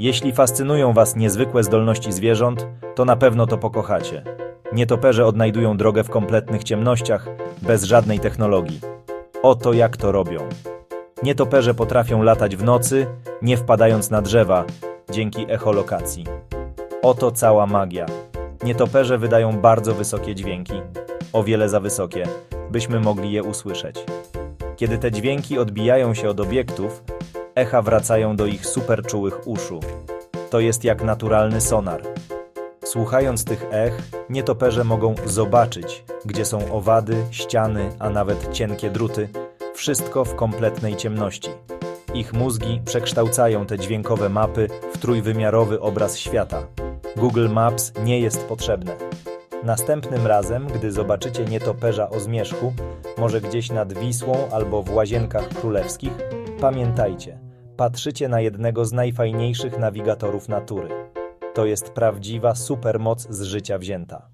Jeśli fascynują Was niezwykłe zdolności zwierząt, to na pewno to pokochacie. Nietoperze odnajdują drogę w kompletnych ciemnościach, bez żadnej technologii. Oto jak to robią. Nietoperze potrafią latać w nocy, nie wpadając na drzewa, dzięki echolokacji. Oto cała magia. Nietoperze wydają bardzo wysokie dźwięki, o wiele za wysokie, byśmy mogli je usłyszeć. Kiedy te dźwięki odbijają się od obiektów, echa wracają do ich superczułych uszu. To jest jak naturalny sonar. Słuchając tych ech, nietoperze mogą zobaczyć, gdzie są owady, ściany, a nawet cienkie druty, wszystko w kompletnej ciemności. Ich mózgi przekształcają te dźwiękowe mapy w trójwymiarowy obraz świata. Google Maps nie jest potrzebne. Następnym razem, gdy zobaczycie nietoperza o zmierzchu, może gdzieś nad Wisłą albo w Łazienkach Królewskich, pamiętajcie, patrzycie na jednego z najfajniejszych nawigatorów natury. To jest prawdziwa supermoc z życia wzięta.